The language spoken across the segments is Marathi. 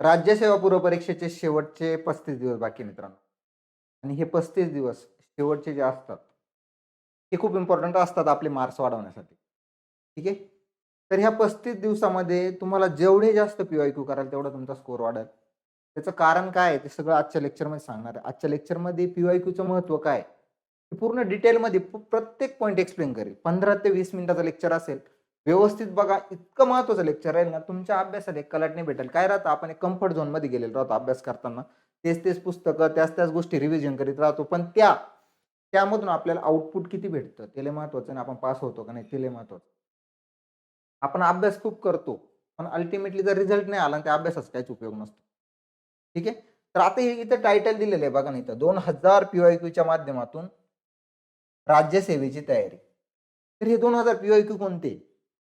राज्यसेवा पूर्व परीक्षेचे शेवटचे पस्तीस दिवस बाकी मित्रांनो. आणि हे पस्तीस दिवस शेवटचे जे असतात हे खूप इम्पॉर्टंट असतात आपले मार्क्स वाढवण्यासाठी. ठीक आहे? तर ह्या पस्तीस दिवसामध्ये तुम्हाला जेवढे जास्त पी आय क्यू कराल तेवढा तुमचा स्कोअर वाढेल. त्याचं कारण काय आहे ते सगळं आजच्या लेक्चरमध्ये सांगणार आहे. आजच्या लेक्चरमध्ये पी आय क्यूचं महत्त्व काय पूर्ण डिटेलमध्ये प्रत्येक पॉईंट एक्सप्लेन करेल. पंधरा ते वीस मिनिटाचं लेक्चर असेल व्यवस्थित बघा इतकं महत्वाचं लेक्चर राहील ना तुमच्या अभ्यासात एक कलाट नाही भेटेल. काय राहतं आपण एक कम्फर्ट झोनमध्ये गेलेलो राहतो अभ्यास करताना. तेच तेच पुस्तकं त्याच त्याच गोष्टी रिव्हिजन करीत राहतो. पण त्या त्यामधून आपल्याला आउटपुट किती भेटतं त्याला महत्वाचं आणि आपण पास होतो का नाही त्याला महत्वाचं. आपण अभ्यास खूप करतो पण अल्टिमेटली जर रिझल्ट नाही आला आणि त्या अभ्यासाचा काहीच उपयोग नसतो. ठीक आहे? तर आता हे इथं टायटल दिलेलं आहे बघा ना इथं. दोन हजार पीवायक्यूच्या माध्यमातून राज्यसेवेची तयारी. तर हे दोन हजार क्यू कोणते?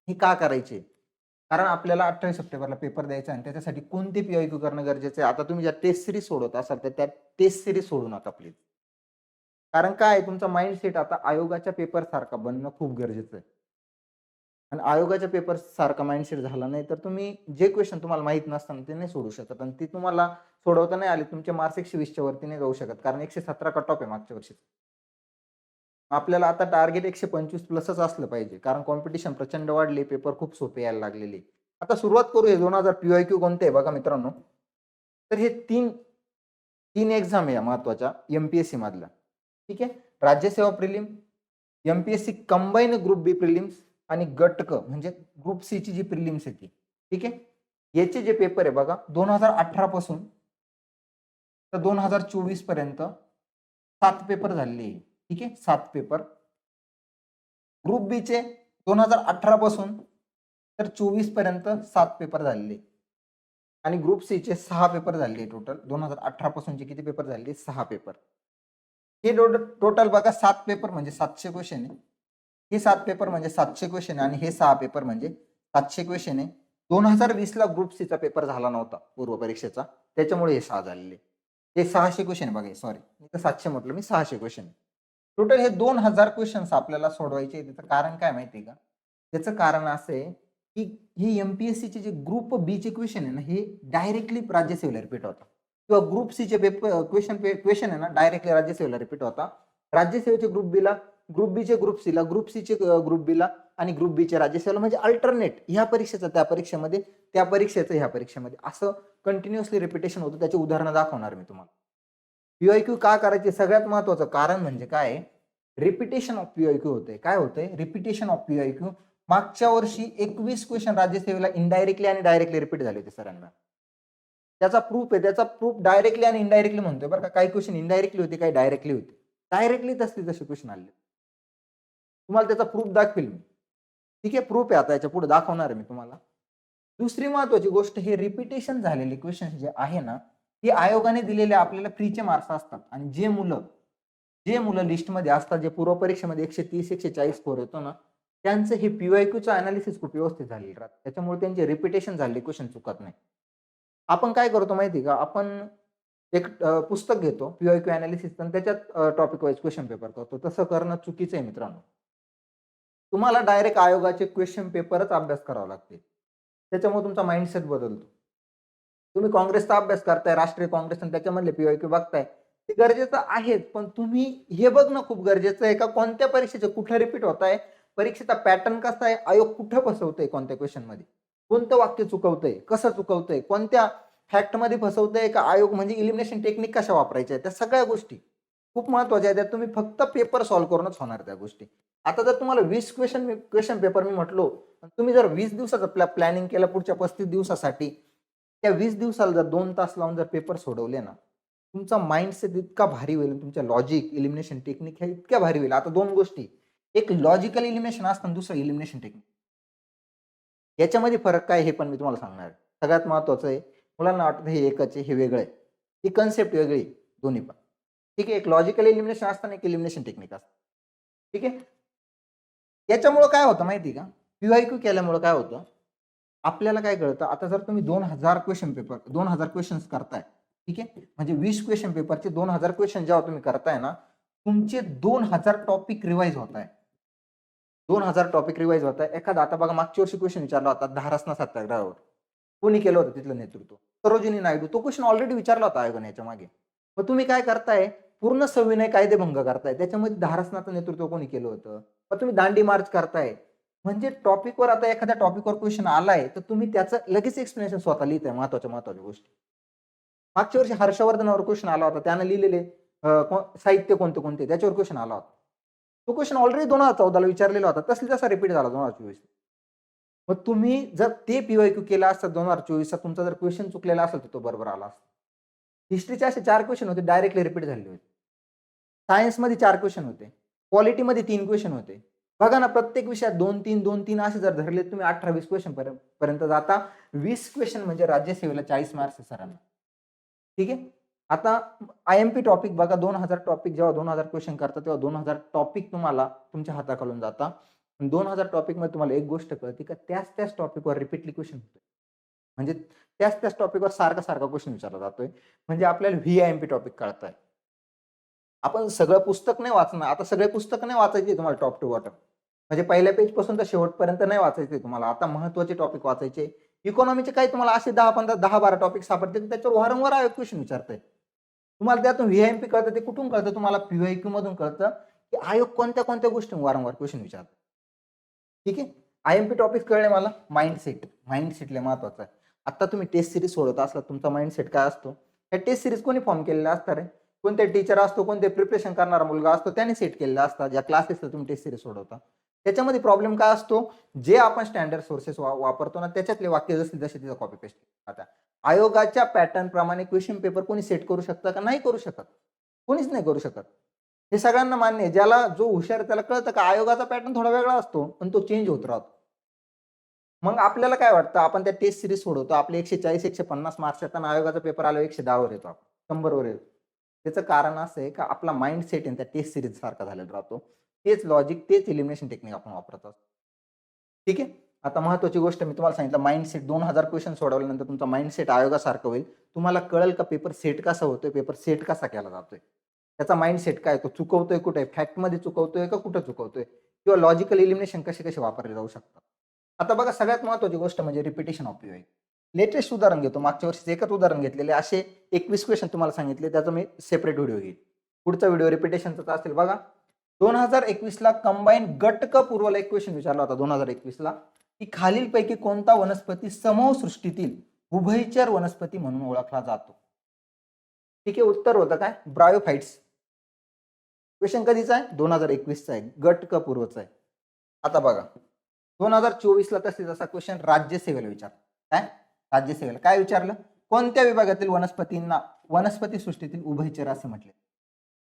हे का करायचे? कारण आपल्याला अठ्ठावीस सप्टेंबरला पेपर द्यायचा आणि त्याच्यासाठी कोणते क्यू करणं गरजेचं आहे? आता तुम्ही ज्या टेस्ट सिरीज सोडवत असाल तर त्या टेस्ट सिरीज सोडू नका प्लीज कारण काय आहे, तुमचा माइंडसेट आता आयोगाच्या पेपर सारखा बनणं खूप गरजेचं आहे. आणि आयोगाच्या पेपर सारखा माइंडसेट झाला नाही तर तुम्ही जे क्वेश्चन तुम्हाला माहीत नसताना ते नाही सोडू शकत आणि ते तुम्हाला सोडवता नाही आले तुमचे मार्क्स एकशे वीसच्या वरती नाही जाऊ शकत. कारण एकशे सतरा कट ऑफ आहे मागच्या वर्षी. आपल्याला आता टार्गेट एकशे पंचवीस प्लसच असलं पाहिजे. कारण कॉम्पिटिशन प्रचंड वाढली पेपर खूप सोपे यायला लागलेले. आता सुरुवात करू हे दोन हजार पीवाय क्यू कोणते आहे बघा मित्रांनो. तर हे तीन तीन एक्झाम आहे महत्त्वाच्या. एमपीएससी मधल्या ठीक आहे? राज्यसेवा prelim MPSC combine group B prelims आणि गटक म्हणजे ग्रुप सी ची जी प्रिलिम्स आहे ती. ठीक आहे? याचे जे पेपर आहे बघा दोन हजार अठरा पासून तर दोन हजार चोवीसपर्यंत सात पेपर झालेले. आहे ठीक आहे? सात पेपर ग्रुप बी चे दोन हजार अठरा पासून तर चोवीसपर्यंत सात पेपर झालेले. आणि ग्रुप सी चे सहा पेपर झाले टोटल दोन हजार अठरा पासूनचे किती पेपर झाले सहा पेपर हे टोटल बघा सात पेपर म्हणजे सातशे क्वेश्चन आहे. हे सात पेपर म्हणजे सातशे क्वेश्चन आहे आणि हे सहा पेपर म्हणजे सातशे क्वेश्चन आहे. दोन हजार वीसला ग्रुप सीचा पेपर झाला नव्हता पूर्व परीक्षेचा त्याच्यामुळे हे सहा झालेले. हे सहाशे क्वेश्चन बघा सॉरी मी तर सातशे म्हटलं मी सहाशे क्वेश्चन टोटल हे दोन हजार क्वेश्चन्स आपल्याला सोडवायचे त्याचं कारण काय माहिती का? त्याचं कारण असं आहे की हे एमपीएससी चे जे ग्रुप बी चे क्वेश्चन आहे ना हे डायरेक्टली राज्यसेवेला रिपीट होता. किंवा ग्रुप सी चे पेपर क्वेश्चन क्वेश्चन आहे ना डायरेक्टली राज्यसेवेला रिपीट होता. राज्यसेवेचे ग्रुप बीला ग्रुप बीचे ग्रुप सीला ग्रुप सी चे ग्रुप बीला आणि ग्रुप बीचे राज्यसेवेला म्हणजे अल्टरनेट ह्या परीक्षेचं त्या परीक्षेमध्ये त्या परीक्षेचं ह्या परीक्षेमध्ये असं कंटिन्युअसली रिपिटेशन होतं. त्याची उदाहरणं दाखवणार मी तुम्हाला. पीआयक्यू का करायचे सगळ्यात महत्वाचं कारण म्हणजे काय? रिपिटेशन ऑफ पीआयक्यू होते. काय होतंय रिपिटेशन ऑफ पीआयक्यू मागच्या वर्षी एकवीस क्वेश्चन राज्यसेवेला इनडायरेक्टली आणि डायरेक्टली रिपीट झाले होते सरांना. त्याचा प्रूफ आहे. त्याचा प्रूफ डायरेक्टली आणि इनडायरेक्टली म्हणतोय बरं का. काही क्वेश्चन इनडायरेक्टली होते काही डायरेक्टली होते. डायरेक्टली तसली तसे क्वेश्चन आले. तुम्हाला त्याचा प्रूफ दाखवेल मी. ठीक आहे? प्रूफ आहे आता. याच्यापुढे दाखवणार आहे मी तुम्हाला. दुसरी महत्वाची गोष्ट हे रिपिटेशन झालेले क्वेश्चन जे आहे ना हे आयोगाने दिलेले आपल्याला फ्रीचे मार्क्स असतात. आणि जे मुलं जे मुलं लिस्टमध्ये असतात जे पूर्व परीक्षेमध्ये एकशे तीस एकशे चाळीस स्कोर येतो ना त्यांचं हे पीवायक्यूचं अनालिसिस खूप व्यवस्थित झालेलं राहतं. त्याच्यामुळे त्यांचे रिपिटेशन झालेले क्वेश्चन चुकत नाही. आपण काय करतो माहिती का? आपण एक पुस्तक घेतो पीवायक्यू अनालिसिस आणि त्याच्यात टॉपिक वाईज क्वेश्चन पेपर करतो. तसं करणं चुकीचं आहे मित्रांनो. तुम्हाला डायरेक्ट आयोगाचे क्वेश्चन पेपरच अभ्यास करावा लागते. त्याच्यामुळे तुमचा माइंडसेट बदलतो. तुम्ही काँग्रेसचा अभ्यास करताय राष्ट्रीय काँग्रेस आणि त्याच्यामधले पीवायक्यू बघताय ते गरजेचं आहेच पण तुम्ही हे बघणं खूप गरजेचं आहे का कोणत्या परीक्षेचे कुठं रिपीट होत आहे परीक्षेचा पॅटर्न कसा आहे आयोग कुठं फसवतोय कोणत्या क्वेश्चनमध्ये कोणतं वाक्य चुकवतंय कसं चुकवतंय कोणत्या फॅक्टमध्ये फसवतंय का आयोग म्हणजे इलिमिनेशन टेक्निक कशा वापरायच्या त्या सगळ्या गोष्टी खूप महत्त्वाच्या आहेत तुम्ही फक्त पेपर सॉल्व्ह करूनच होणार त्या गोष्टी. आता जर तुम्हाला वीस क्वेश्चन क्वेश्चन पेपर मी म्हटलो तुम्ही जर वीस दिवसाचं प्लॅनिंग केलं पुढच्या पस्तीस दिवसासाठी त्या वीस दिवसाला जर दोन तास लावून जर पेपर सोडवले ना तुमचा माइंडसेट इतका भारी होईल तुमच्या लॉजिक इलिमिनेशन टेक्निक ह्या इतक्या भारी होईल. आता दोन गोष्टी. एक लॉजिकल इलिमिनेशन असतं दुसरं इलिमिनेशन टेक्निक याच्यामध्ये फरक काय हे पण मी तुम्हाला सांगणार सगळ्यात महत्वाचं आहे मुलांना वाटतं हे एकच आहे हे वेगळं आहे. ही कन्सेप्ट वेगळी दोन्ही पण. ठीक आहे एक लॉजिकल इलिमिनेशन असतं एक इलिमिनेशन टेक्निक असतं. ठीक आहे? याच्यामुळं काय होतं माहिती का? पीवायक्यू केल्यामुळं काय होतं? आपल्याला काय कळतं? आता जर तुम्ही दोन हजार क्वेश्चन पेपर दोन हजार क्वेश्चन्स करताय ठीक आहे? म्हणजे वीस क्वेश्चन पेपरचे दोन हजार क्वेश्चन जेव्हा तुम्ही करताय ना तुमचे दोन हजार टॉपिक रिवाईज होत आहे दोन हजार टॉपिक रिवाईज होत आहे एखादा आता बघा मागच्या वर्षी क्वेश्चन विचारला होता धारासना सत्याग्रहावर. कोणी केलं होतं तिथलं नेतृत्व? सरोजिनी नायडू. तो क्वेश्चन ऑलरेडी विचारला होता आयोगाने याच्या मागे मग तुम्ही काय करताय? पूर्ण सविनय कायदेभंग करताय. त्याच्यामध्ये धारासनाचं नेतृत्व कोणी केलं होतं? मग तुम्ही दांडी मार्च करताय. म्हणजे टॉपिकवर आता एखाद्या टॉपिकवर क्वेश्चन आलाय तर तुम्ही त्याचं लगेच एक्सप्लेनेशन स्वतः लिहिताय महत्त्वाच्या महत्त्वाच्या गोष्टी. मागच्या वर्षी हर्षवर्धनावर क्वेश्चन आला होता त्यानं लिहिलेले साहित्य कोणते कोणते त्याच्यावर क्वेश्चन आला होता. तो क्वेश्चन ऑलरेडी दोन हजार चौदाला विचारलेला होता तसली तसा रिपीट झाला दोन हजार चोवीस मग तुम्ही जर ते पीवाय क्यू केला असता दोन हजार चोवीसचा तुमचा जर क्वेश्चन चुकलेला असेल तर तो बरोबर आला असता. हिस्ट्रीचे असे चार क्वेश्चन होते डायरेक्टली रिपीट झाले होते. सायन्समध्ये चार क्वेश्चन होते. क्वालिटीमध्ये तीन क्वेश्चन होते. बघा ना प्रत्येक विषयात दोन तीन दोन तीन असे जर धरले तुम्ही अठरा वीस क्वेश्चन पर्यंत जाता. वीस क्वेश्चन म्हणजे राज्यसेवेला चाळीस मार्क्स सरांना. ठीक आहे? आता आय एम पी टॉपिक बघा दोन हजार टॉपिक जेव्हा दोन हजार क्वेश्चन करता तेव्हा दोन हजार टॉपिक तुम्हाला तुमच्या हाताखालून जाता. दोन हजार टॉपिकमध्ये तुम्हाला एक गोष्ट कळते का त्याच त्याच टॉपिकवर रिपीटली क्वेश्चन होतोय. म्हणजे त्याच त्याच टॉपिकवर सारखा सारखा क्वेश्चन विचारला जातोय. म्हणजे आपल्याला V I M P topic कळत आहे आपण सगळं पुस्तक नाही वाचणार. आता सगळे पुस्तक नाही वाचायचे तुम्हाला टॉप टू बॉटम म्हणजे पहिल्या पेजपासून तर शेवटपर्यंत नाही वाचायचे तुम्हाला. आता महत्त्वाचे टॉपिक वाचायचे. इकॉनॉमीचे काही तुम्हाला असे दहा पंधरा दहा बारा टॉपिक सापडते त्याच्यावर वारंवार आयोग क्वेश्चन विचारताय तुम्हाला त्यातून व्ही एम पी कळतं ते कुठून कळतं? तुम्हाला पीवायक्यू मधून कळतं की आयोग कोणत्या कोणत्या गोष्टी वारंवार क्वेश्चन विचारत ठीक आहे? आय एम पी टॉपिक कळले मला. माइंडसेट माइंडसेटला महत्वाचं आहे. आता तुम्ही टेस्ट सिरीज सोडत असला तुमचा माइंडसेट काय असतो? ह्या टेस्ट सिरीज कोणी फॉर्म केलेला असतात रे? कोणते टीचर असतो कोणते प्रिपरेशन करणारा मुलगा असतो त्याने सेट केलेला असतात ज्या क्लासेसला तुम्ही टेस्ट सिरीज सोडवता. त्याच्यामध्ये प्रॉब्लेम काय असतो? जे आपण स्टँडर्ड सोर्सेस वापरतो ना त्याच्यातले वाक्य जसे जसे तिथं कॉपी पेस्ट आता आयोगाच्या पॅटर्न प्रमाणे क्वेश्चन पेपर कोणी सेट करू शकतं का? नाही करू शकत. कोणीच नाही करू शकत. हे सगळ्यांना मान्य आहे. ज्याला जो हुशार आहे त्याला कळतं का? आयोगाचा पॅटर्न थोडा वेगळा असतो पण तो चेंज होत राहतो. मग आपल्याला काय वाटतं? आपण त्या टेस्ट सिरीज सोडवतो. आपले एकशे चाळीस एकशे पन्नास मार्क्स येतात आणि आयोगाचा पेपर आलो एकशे दहावर येतो आपण. शंभरवर येतो. त्याचं कारण असं आहे का आपला माइंडसेट आहे त्या टेस्ट सिरीज सारखा झालेला राहतो. तेच लॉजिक तेच इलिमिनेशन टेक्निक आपण वापरत असतो. ठीक आहे? आता महत्वाची गोष्ट मी तुम्हाला सांगितलं माइंडसेट दोन हजार क्वेश्चन सोडवल्यानंतर तुमचा माइंडसेट आयोगासारखं होईल. तुम्हाला कळेल का पेपर सेट कसा होतोय पेपर सेट कसा केला जातोय? त्याचा माइंडसेट काय तो चुकवतोय कुठे? फॅक्टमध्ये चुकवतोय का कुठं चुकवतोय? किंवा लॉजिकल इलिमिनेशन कसे कसे वापरले जाऊ शकतात? आता बघा सगळ्यात महत्वाची गोष्ट म्हणजे रिपिटेशन ऑफ पीवाय लेटेस्ट उदाहरण घेतो. मागच्या वर्षी एकच उदाहरण घेतलेले. असे एकवीस क्वेश्चन तुम्हाला सांगितले. त्याचा मी सेपरेट व्हिडिओ घेईल पुढचा व्हिडिओ रिपिटेशनचा असेल बघा. दोन हजार एकवीसला कंबाईन गटक पूर्वला एक क्वेश्चन विचारला होता दोन हजार एकवीसला की खालीलपैकी कोणता वनस्पती समूह सृष्टीतील उभयचर वनस्पती म्हणून ओळखला जातो? ठीक आहे उत्तर होतं काय? ब्रायोफाइट्स क्वेश्चन कधीचा आहे? दोन हजार एकवीसचा आहे. गट क पूर्वचा आहे. आता बघा. दोन हजार चोवीसला तसे जसा क्वेश्चन राज्यसेवेला विचार काय? राज्यसेवेला काय विचारलं? कोणत्या विभागातील वनस्पतींना वनस्पती सृष्टीतील उभयचर असे म्हटले?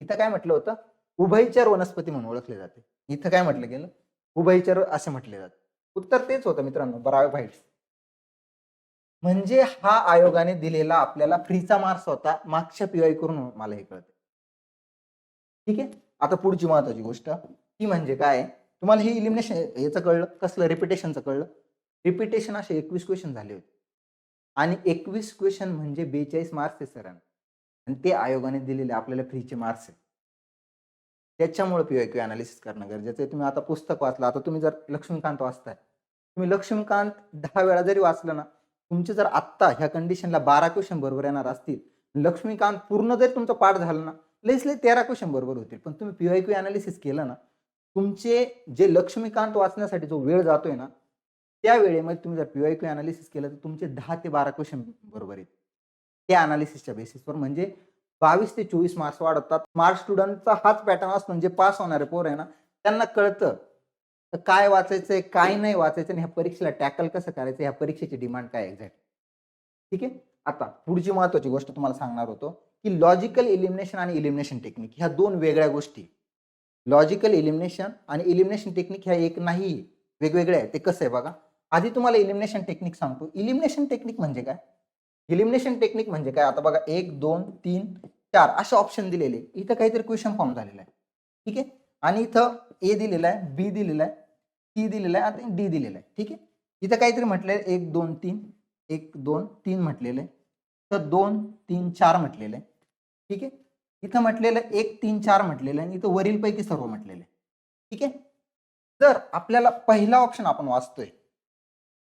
इथं काय म्हटलं होतं? उभयचर वनस्पती म्हणून ओळखले जाते. इथं काय म्हटलं गेलं? उभयचर असे म्हटले जाते. उत्तर तेच होतं मित्रांनो ब्रायोफाइट्स म्हणजे हा आयोगाने दिलेला आपल्याला फ्रीचा मार्क्स होता मागच्या पीवाय करून मला हे कळते ठीक आहे? आता पुढची महत्वाची गोष्ट ती म्हणजे काय? तुम्हाला हे इलिमिनेशन याचं कळलं? कसलं? रिपिटेशनचं कळलं? रिपिटेशन असे एकवीस क्वेश्चन झाले होते. आणि एकवीस क्वेश्चन म्हणजे बेचाळीस मार्क्स आहे सरांना आणि ते आयोगाने दिलेले आपल्याला फ्रीचे मार्क्स आहेत. त्याच्यामुळे आय क्यू अनालिसिस करणं गरजेचं आहे. तुम्ही आता पुस्तक वाचलं. आता तुम्ही जर लक्ष्मीकांत वाचताय तुम्ही लक्ष्मीकांत दहा वेळा जरी वाचलं ना तुमचे जर आत्ता ह्या कंडिशनला बारा क्वेश्चन बरोबर येणार असतील लक्ष्मीकांत पूर्ण जरी तुमचं पाठ झालं ना लईच लई तेरा क्वेश्चन बरोबर होतील. पण तुम्ही पीवाय क्यू अनालिसिस केलं ना तुमचे जे लक्ष्मीकांत वाचण्यासाठी जो वेळ जातोय ना त्या वेळेमध्ये तुम्ही जर पीवाय क्यू अनालिसिस केलं तर तुमचे दहा ते बारा क्वेश्चन बरोबर येतील त्या अनालिसिसच्या बेसिसवर म्हणजे बावीस ते चोवीस मार्क्स वाढवतात. मार्क्स स्टुडंटचा हाच पॅटर्न असतो म्हणजे पास होणारे पोर आहे ना त्यांना कळतं. तर काय वाचायचंय काय नाही वाचायचं आणि ह्या परीक्षेला टॅकल कसं करायचं ह्या परीक्षेची डिमांड काय एक्झॅक्ट ठीक आहे? आता पुढची महत्वाची गोष्ट तुम्हाला सांगणार होतो की लॉजिकल इलिमिनेशन आणि इलिमिनेशन टेक्निक ह्या दोन वेगळ्या गोष्टी. लॉजिकल इलिमिनेशन आणि इलिमिनेशन टेक्निक ह्या एक नाही वेगवेगळ्या आहे ते कसं आहे बघा? आधी तुम्हाला इलिमिनेशन टेक्निक सांगतो. इलिमिनेशन टेक्निक म्हणजे काय? इलिमिनेशन टेक्निक म्हणजे काय? आता बघा एक दोन तीन चार असे ऑप्शन दिलेले. इथं काहीतरी क्वेश्चन फॉर्म झालेला आहे. ठीक आहे? आणि इथं ए दिलेला आहे बी दिलेला आहे सी दिलेला आहे आणि डी दिलेला आहे. ठीक आहे? इथं काहीतरी म्हटलेलं एक दोन तीन एक दोन तीन म्हटलेलं आहे. तर दोन तीन चार म्हटलेलं आहे. ठीक आहे? इथं म्हटलेलं एक तीन चार म्हटलेलं आहे. आणि इथं वरीलपैकी सर्व म्हटलेलं आहे. ठीक आहे? जर आपल्याला पहिला ऑप्शन आपण वाचतोय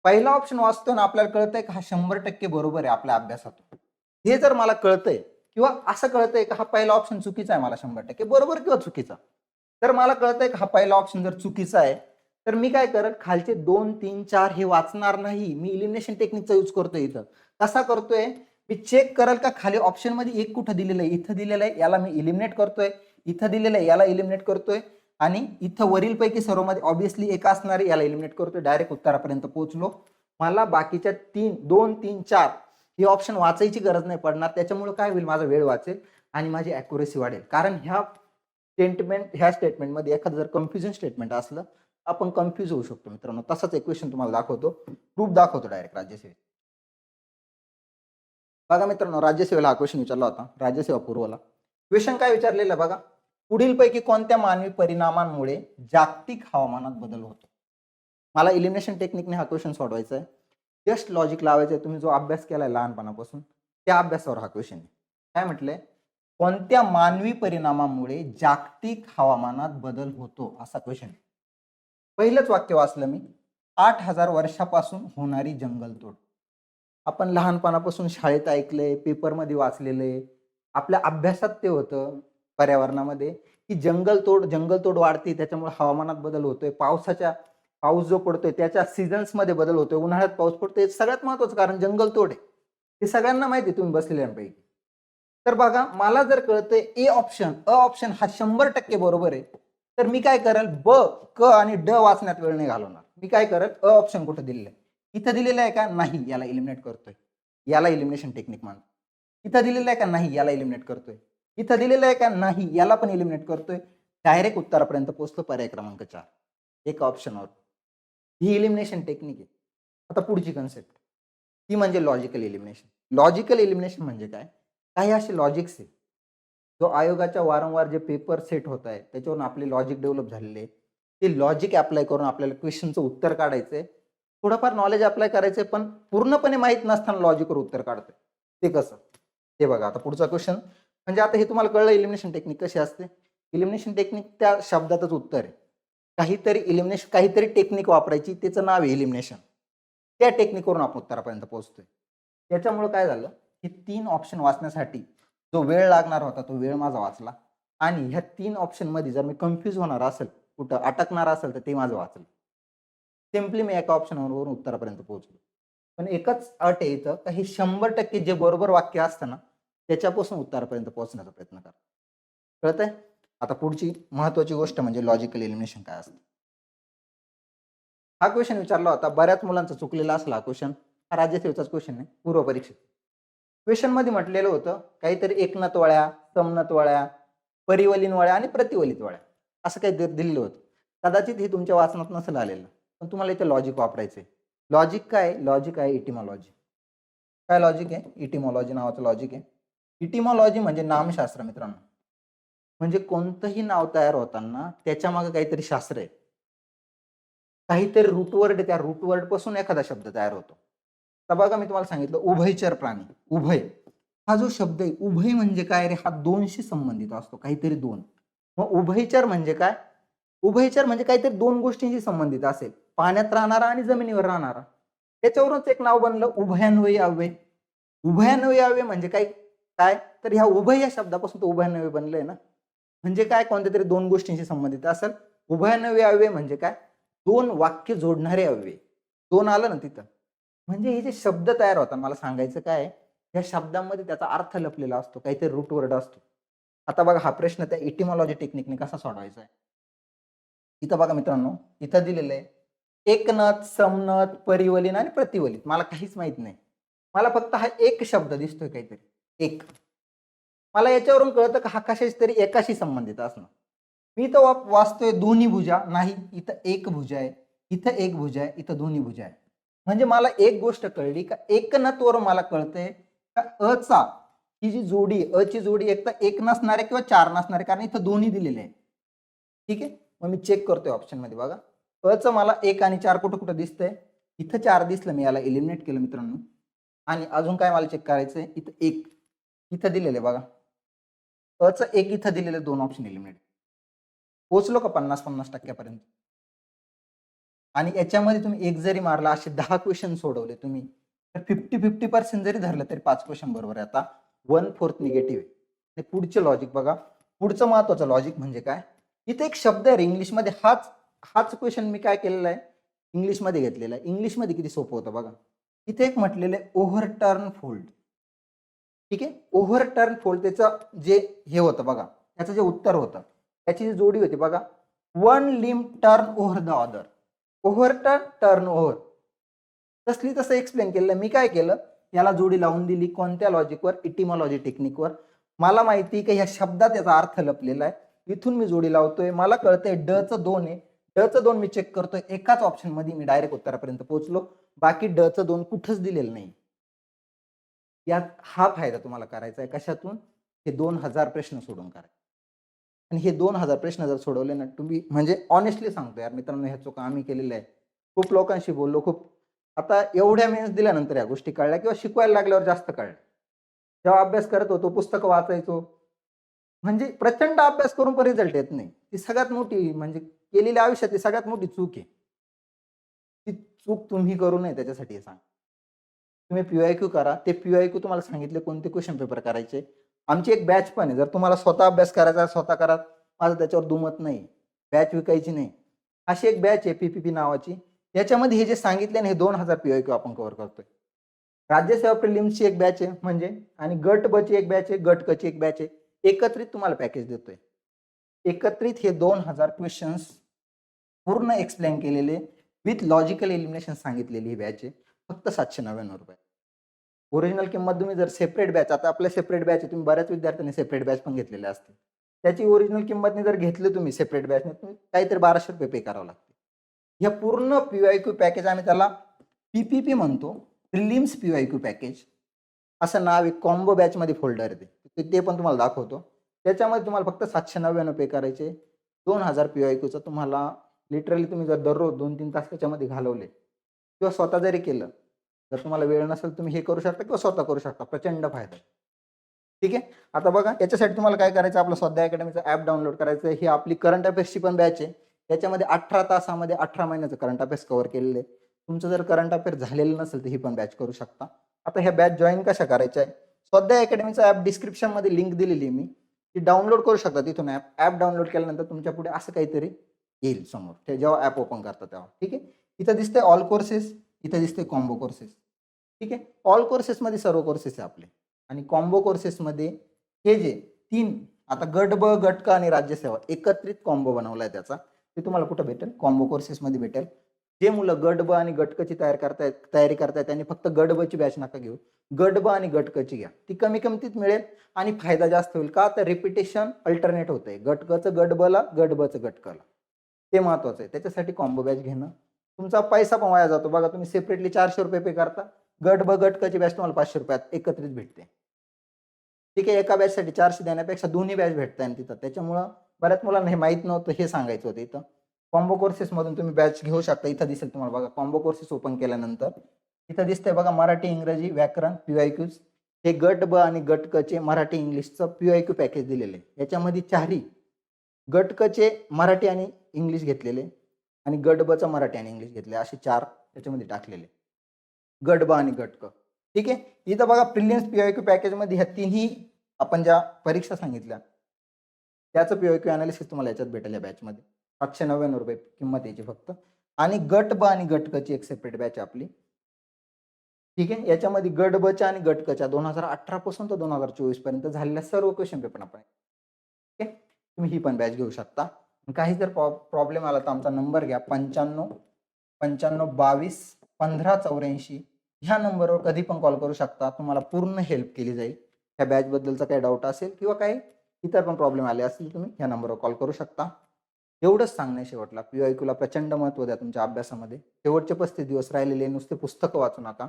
पहिला ऑप्शन वाचतो ना आपल्याला कळतंय का हा शंभर टक्के बरोबर आहे आपल्या अभ्यासातून. हे जर मला कळतंय किंवा असं कळतंय का हा पहिला ऑप्शन चुकीचा आहे मला शंभर टक्के बरोबर किंवा चुकीचा. तर मला कळतंय का हा पहिला ऑप्शन जर चुकीचा आहे तर मी काय करत खालचे दोन तीन चार हे वाचणार नाही. मी इलिमिनेशन टेक्निकचा यूज करतोय इथं. कसा करतोय? मी चेक करल का खाली ऑप्शनमध्ये एक कुठं दिलेलं आहे इथं दिलेलं आहे याला मी इलिमिनेट करतोय. इथं दिलेलं आहे याला इलिमिनेट करतोय. आणि इथं वरीलपैकी सर्वमध्ये ऑब्विसली एक असणारे याला एलिमिनेट करतो डायरेक्ट उत्तरापर्यंत पोहोचलो. मला बाकीच्या तीन दोन तीन चार ही ऑप्शन वाचायची गरज नाही पडणार. त्याच्यामुळे काय होईल? माझा वेळ वाचेल आणि माझी अॅक्युरेसी वाढेल. कारण ह्या स्टेटमेंट ह्या स्टेटमेंटमध्ये एखादं जर कन्फ्युजन स्टेटमेंट असलं आपण कन्फ्यूज होऊ शकतो मित्रांनो. तसाच एक क्वेश्चन तुम्हाला दाखवतो. प्रूफ दाखवतो डायरेक्ट राज्यसेवेत. बघा मित्रांनो राज्यसेवेला हा क्वेश्चन विचारला होता. राज्यसेवा पूर्वला. क्वेश्चन काय विचारलेलं बघा? पुढीलपैकी कोणत्या मानवी परिणामांमुळे जागतिक हवामानात बदल होतो? मला इलिमिनेशन टेक्निकने हा क्वेश्चन सोडवायचा आहे जस्ट लॉजिक लावायचं आहे तुम्ही जो अभ्यास केला आहे लहानपणापासून त्या अभ्यासावर हा क्वेश्चन आहे. काय म्हटलंय? कोणत्या मानवी परिणामामुळे जागतिक हवामानात बदल होतो? असा क्वेश्चन पहिलंच वाक्य वाचलं मी. आठ हजार वर्षापासून होणारी जंगलतोड. आपण लहानपणापासून शाळेत ऐकलंय पेपरमध्ये वाचलेले आपल्या अभ्यासात ते होतं. पर्यावरणामध्ये की जंगलतोड जंगलतोड वाढते त्याच्यामुळे हवामानात बदल होतोय पावसाच्या पाऊस जो पडतोय त्याच्या सीझन्समध्ये बदल होतोय उन्हाळ्यात पाऊस पडतोय सगळ्यात महत्वाचं कारण जंगलतोड आहे. हे सगळ्यांना माहिती आहे तुम्ही बसलेल्यांपैकी. तर बघा मला जर कळतंय ए ऑप्शन अ ऑप्शन हा शंभर टक्के बरोबर आहे. तर मी काय करेल? ब क आणि ड वाचण्यात वेळ नाही घालवणार. मी काय करेल? अ ऑप्शन कुठं दिलेलं आहे? इथं दिलेलं आहे का? नाही याला इलिमिनेट करतोय. याला इलिमिनेशन टेक्निक मान इथं दिलेलं आहे का? नाही याला इलिमिनेट करतोय. इथं दिलेलं आहे का? नाही. याला पण एलिमिनेट करतोय. डायरेक्ट उत्तरापर्यंत पोहोचतो पर्याय क्रमांक चार. एका ऑप्शनवर ही एलिमिनेशन टेक्निक आहे. आता पुढची कन्सेप्ट ती म्हणजे लॉजिकल एलिमिनेशन लॉजिकल एलिमिनेशन म्हणजे काय? काही असे लॉजिक्स आहे जो आयोगाच्या वारंवार जे पेपर सेट होत आहे त्याच्यावरून आपले लॉजिक डेव्हलप झालेले ते लॉजिक अप्लाय करून आपल्याला क्वेश्चनचं उत्तर काढायचंय. थोडंफार नॉलेज अप्लाय करायचंय पण पूर्णपणे माहीत नसताना लॉजिकवर उत्तर काढतोय. ते कसं? ते बघा आता पुढचा क्वेश्चन म्हणजे आता हे तुम्हाला कळलं इलिमिनेशन टेक्निक कशी असते? इलिमिनेशन टेक्निक त्या शब्दातच उत्तर आहे. काहीतरी इलिमिनेशन काहीतरी टेक्निक वापरायची त्याचं नाव आहे इलिमिनेशन त्या टेक्निकवरून आपण उत्तरापर्यंत पोहोचतोय. त्याच्यामुळं काय झालं? हे तीन ऑप्शन वाचण्यासाठी जो वेळ लागणार होता तो वेळ माझा वाचला. आणि ह्या तीन ऑप्शनमध्ये जर मी कन्फ्यूज होणार असेल कुठं अटकणार असेल तर ते माझं वाचलं. सिम्पली मी एका ऑप्शनवरून उत्तरापर्यंत पोहोचलो. पण एकच अट आहे का हे शंभर टक्के जे बरोबर वाक्य असतं ना त्याच्यापासून उत्तरापर्यंत पोहोचण्याचा प्रयत्न करा. कळतंय? आता पुढची महत्वाची गोष्ट म्हणजे लॉजिकल एलिमिनेशन काय असतं? हा क्वेश्चन विचारला होता. बऱ्याच मुलांचा चुकलेला असला हा क्वेश्चन हा राज्यसेवेचाच क्वेश्चन आहे. पूर्व परीक्षेत. म्हटलेलं होतं काहीतरी एकनत वळ्या समनत वळ्या परिवलीन वळ्या आणि प्रतिवलित वळ्या असं काही दिलेलं होतं. कदाचित हे तुमच्या वाचनात नसेल आलेलं. पण तुम्हाला इथे लॉजिक वापरायचं आहे लॉजिक काय? लॉजिक आहे इटिमॉलॉजी काय लॉजिक आहे? इटिमॉलॉजी नावाचं लॉजिक आहे. इटिमॉलॉजी म्हणजे नामशास्त्र मित्रांनो. म्हणजे कोणतंही नाव तयार होताना त्याच्यामागे काहीतरी शास्त्र आहे. काहीतरी रूटवर्ड त्या रूटवर्डपासून एखादा शब्द तयार होतो. तर बघा मी तुम्हाला सांगितलं उभयचर प्राणी उभय. हा जो शब्द आहे उभय म्हणजे काय रे? हा दोनशी संबंधित असतो काहीतरी दोन. मग उभयचर म्हणजे काय? उभयचर म्हणजे काहीतरी दोन गोष्टींशी संबंधित असेल. पाण्यात राहणारा आणि जमिनीवर राहणारा. त्याच्यावरूनच एक नाव बनलं उभयान्वयी अव्यय. उभयान्वयी अव्यय म्हणजे काय? काय? तर ह्या उभय या शब्दापासून तो उभयान्वयी बनलंय ना. म्हणजे काय? कोणत्या तरी दोन गोष्टींशी संबंधित असेल. उभयान्वयी अव्यय म्हणजे काय? दोन वाक्य जोडणारे अव्यय दोन आलं ना तिथं. म्हणजे हे जे शब्द तयार होतात मला सांगायचं काय या शब्दांमध्ये त्याचा अर्थ लपलेला असतो. काहीतरी रूट वर्ड असतो. आता बघा हा प्रश्न त्या इटिमॉलॉजी टेक्निकने कसा सोडवायचा आहे? इथं बघा मित्रांनो इथं दिलेलं आहे एकनत समनत परिवलीन आणि प्रतिवलित. मला काहीच माहीत नाही. मला फक्त हा एक शब्द दिसतोय काहीतरी. एक. मला याच्यावरून कळतं का हा कशाच तरी एकाशी संबंधित असणं. मी तर वा- वाचतोय दोन्ही भुजा नाही इथं एक भुजा आहे इथं एक भुजा आहे इथं दोन्ही भुजा आहे. म्हणजे मला एक गोष्ट कळली का एकनत्वर मला कळतंय का अचा ही जी जोडी अची अ ची जोडी एक तर एक नसणार आहे किंवा चार नसणार आहे कारण इथं दोन्ही दिलेले आहे. ठीक आहे? मग मी चेक करतोय ऑप्शनमध्ये बघा. अचं मला एक आणि चार कुठं कुठं दिसतंय? इथं चार दिसलं मी याला इलिमिनेट केलं मित्रांनो. आणि अजून काय मला चेक करायचंय? इथं एक. इथं दिलेले बघा. अचं एक इथं दिलेलं दोन ऑप्शन एलिमिनेट पोचलो का पन्नास पन्नास टक्क्यापर्यंत? आणि याच्यामध्ये तुम्ही एक जरी मारला असे दहा क्वेश्चन सोडवले तुम्ही तर फिफ्टी फिफ्टी पर्सेंट जरी धरलं तरी पाच क्वेश्चन बरोबर आहे. आता वन फोर्थ निगेटिव्ह आहे. पुढचे लॉजिक बघा. पुढचं महत्वाचं लॉजिक म्हणजे काय? इथे एक शब्द आहे इंग्लिशमध्ये हाच हाच क्वेश्चन मी काय केलेला आहे? इंग्लिशमध्ये घेतलेला आहे. इंग्लिशमध्ये किती सोपं होतं बघा. इथे एक म्हटलेलं आहे ओव्हरटर्न फोल्ड ठीक आहे? ओव्हरटर्न फोल्ड त्याचं जे हे होतं बघा त्याचं जे उत्तर होतं त्याची जी जोडी होती बघा one limb turn over the other over turn turn over तसली तसं एक्सप्लेन केलं मी काय केलं? याला जोडी लावून दिली कोणत्या लॉजिकवर इटिमॉलॉजी टेक्निकवर मला माहिती की ह्या शब्दात याचा अर्थ लपलेला आहे. इथून मी जोडी लावतोय मला कळतंय डचं दोन आहे. ड दोन मी चेक करतोय एकाच ऑप्शनमध्ये मी डायरेक्ट उत्तरापर्यंत पोहोचलो. बाकी डचं दोन कुठंच दिलेलं नाही. यात हा फायदा तुम्हाला करायचा आहे. कशातून? हे दोन हजार प्रश्न सोडून करायचे आणि हे दोन हजार प्रश्न जर सोडवले ना तुम्ही म्हणजे ऑनेस्टली सांगतो यार मित्रांनो ह्या चुका आम्ही केलेल्या आहे खूप लोकांशी बोललो खूप आता एवढ्या मेहनत दिल्यानंतर या गोष्टी कळल्या किंवा शिकवायला लागल्यावर जास्त कळल्या जेव्हा अभ्यास करत होतो पुस्तकं वाचायचो. म्हणजे प्रचंड अभ्यास करून पण रिझल्ट येत नाही. ती सगळ्यात मोठी म्हणजे केलेल्या आयुष्यातली सगळ्यात मोठी चूक आहे. ती चूक तुम्ही करू नये त्याच्यासाठी सांग तुम्ही पीआय क्यू करा. ते पी आय क्यू तुम्हाला सांगितले कोणते क्वेश्चन पेपर करायचे. आमची एक बॅच पण आहे. जर तुम्हाला स्वतः अभ्यास करायचा स्वतः करा. माझं त्याच्यावर दुमत नाही. बॅच विकायची नाही. अशी एक बॅच आहे पीपीपी नावाची. याच्यामध्ये हे जे सांगितले ना हे दोन हजार पी आय क्यू आपण कव्हर करतोय. राज्यसेवा प्रिलिम्सची एक बॅच आहे. म्हणजे? आणि गट ब ची एक बॅच आहे गट क ची एक बॅच आहे. एकत्रित तुम्हाला पॅकेज देतोय. एकत्रित हे दोन हजार क्वेश्चन्स पूर्ण एक्सप्लेन केलेले विथ लॉजिकल एलिमिनेशन सांगितलेली ही बॅच आहे. फक्त सातशे नव्याण्णव रुपये. ओरिजिनल किंमत तुम्ही जर सेपरेट बॅच आता आपल्या सेपरेट बॅच आहे तुम्ही बऱ्याच विद्यार्थ्यांनी सेपरेट बॅच पण घेतलेल्या असतील. त्याची ओरिजिनल किंमतने जर घेतली तुम्ही सेपरेट बॅचने तुम्ही काहीतरी बाराशे रुपये पे करावं लागते. ह्या पूर्ण पीवाय क्यू पॅकेज आम्ही त्याला पीपीपी म्हणतो प्रिलिम्स पीवाय क्यू पॅकेज असं नाव एक कॉम्बो बॅचमध्ये फोल्डर येते. ते पण तुम्हाला दाखवतो. त्याच्यामध्ये तुम्हाला फक्त सातशे नव्याण्णव पे करायचे. दोन हजार पीवाय क्यूचं तुम्हाला लिटरली तुम्ही जर दररोज दोन तीन तास त्याच्यामध्ये घालवले किंवा स्वतः जरी केलं जर तुम्हाला वेळ नसेल तुम्ही हे करू शकता किंवा स्वतः करू शकता. प्रचंड फायदा. ठीक आहे? आता बघा याच्यासाठी तुम्हाला काय करायचं आपलं स्वाध्याय अकॅडमीचं ॲप डाउनलोड करायचं ही आपली करंट अफेअर्सची पण बॅच आहे. त्याच्यामध्ये अठरा तासामध्ये अठरा महिन्याचं करंट अफेअर्स कव्हर केलेलं आहे. तुमचं जर करंट अफेअर झालेलं नसेल तर ही पण बॅच करू शकता. आता ह्या बॅच जॉईन कशा करायच्या आहे? स्वाध्याय अकॅडमीचं ॲप डिस्क्रिप्शनमध्ये लिंक दिलेली आहे मी. ती डाउनलोड करू शकता तिथून ॲप. ॲप डाउनलोड केल्यानंतर तुमच्यापुढे असं काहीतरी येईल समोर. ते जेव्हा ॲप ओपन करता तेव्हा. ठीक आहे? इथं दिसते ऑल कोर्सेस इथं दिसते कॉम्बो कोर्सेस ठीक आहे? ऑल कोर्सेसमध्ये सर्व कोर्सेस आहे आपले. आणि कॉम्बो कोर्सेसमध्ये हे जे तीन आता गट ब गट क आणि राज्यसेवा एकत्रित कॉम्बो बनवलाय त्याचा. ते तुम्हाला कुठं भेटेल? कॉम्बो कोर्सेसमध्ये भेटेल. जे मुलं गट ब आणि गटकची तयार करतायत तयारी करतायत त्यांनी फक्त गट बची बॅच नका घेऊ. गट ब आणि गटकची घ्या. ती कमी किमतीत मिळेल आणि फायदा जास्त होईल. का? तर रिपिटेशन अल्टरनेट होतंय. गट क गट बला गट बचं गट ते महत्वाचं आहे. त्याच्यासाठी कॉम्बो बॅच घेणं तुमचा पैसा पण वाया जातो. बघा तुम्ही सेपरेटली चारशे रुपये पे करता. गट ब गट बॅच तुम्हाला पाचशे रुपयात एकत्रित भेटते. ठीक आहे एका बॅचसाठी चारशे देण्यापेक्षा दोन्ही बॅच भेटताय तिथं. त्याच्यामुळं बऱ्याच मुलांना हे माहीत नव्हतं हे सांगायचं होतं इथं. कॉम्बो कोर्सेसमधून तुम्ही बॅच घेऊ शकता. इथं दिसेल तुम्हाला बघा कॉम्बो कोर्सेस ओपन केल्यानंतर. इथं दिसतंय बघा मराठी इंग्रजी व्याकरण पी आय क्यूज हे गट ब आणि गट क चे मराठी इंग्लिशचं पी आय क्यू पॅकेज दिलेलं आहे. याच्यामध्ये चारही गट क चे मराठी आणि इंग्लिश घेतलेले. आणि गडबचं मराठी आणि इंग्लिश घेतले असे चार त्याच्यामध्ये टाकलेले. गडब आणि गटक. ठीक आहे? इथं बघा प्रिलियन्स पीआय क्यू पॅकेजमध्ये ह्या तिन्ही आपण ज्या परीक्षा सांगितल्या त्याचं पीआय क्यू अनालिसिस तुम्हाला याच्यात भेटेल या बॅचमध्ये सातशे नव्याण्णव रुपये किंमत याची फक्त. आणि गट ब आणि गटकची एक सेपरेट बॅच आपली. ठीक आहे? याच्यामध्ये गट बच्या आणि गटकच्या दोन हजार अठरा पासून तर दोन हजार चोवीसपर्यंत झालेल्या सर्व क्वेश्चन पेपर आपण ठीक आहे? तुम्ही ही पण बॅच घेऊ शकता. काही जर प्रॉब्लेम आला तर आमचा नंबर घ्या. पंच्याण्णव पंच्याण्णव बावीस पंधरा चौऱ्याऐंशी. ह्या नंबरवर कधी पण कॉल करू शकता. तुम्हाला पूर्ण हेल्प केली जाईल. ह्या बॅचबद्दलचा काही डाऊट असेल किंवा काही इतर पण प्रॉब्लेम आले असतील तुम्ही ह्या नंबरवर कॉल करू शकता. एवढंच सांगणे शेवटला पी आय क्यूला प्रचंड महत्त्व द्या तुमच्या अभ्यासामध्ये. शेवटचे पस्तीस दिवस राहिलेले नुसते पुस्तकं वाचू नका.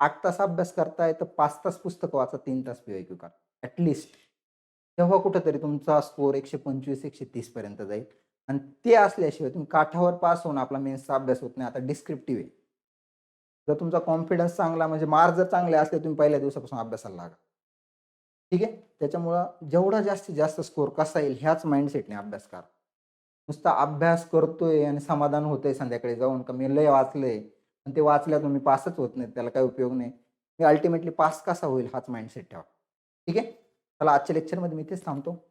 आठ तास अभ्यास करताय तर पाच तास पुस्तकं वाचा तीन तास पीआयक्यू करा. ॲटलिस्ट तेव्हा कुठंतरी तुमचा स्कोर एकशे पंचवीस एकशे तीस पर्यंत जाईल. आणि ते असल्याशिवाय तुम्ही काठावर पास होऊन आपला मेन्सचा अभ्यास होत नाही. आता डिस्क्रिप्टिव्ह आहे. जर तुमचा कॉन्फिडन्स चांगला म्हणजे मार्क जर चांगले असले तुम्ही पहिल्या दिवसापासून अभ्यासाला लागा. ठीक आहे? त्याच्यामुळं जेवढा जास्तीत जास्त स्कोअर कसा येईल ह्याच माइंडसेटने अभ्यास करा. नुसता अभ्यास करतोय आणि समाधान होतंय संध्याकाळी जाऊन का मी लय वाचलंय. पण ते वाचल्यातून मी पासच होत नाही त्याला काही उपयोग नाही. मी अल्टिमेटली पास कसा होईल हाच माइंडसेट ठेवा. ठीक आहे? चला आजच्या लेक्चरमध्ये मी तेच थांबतो.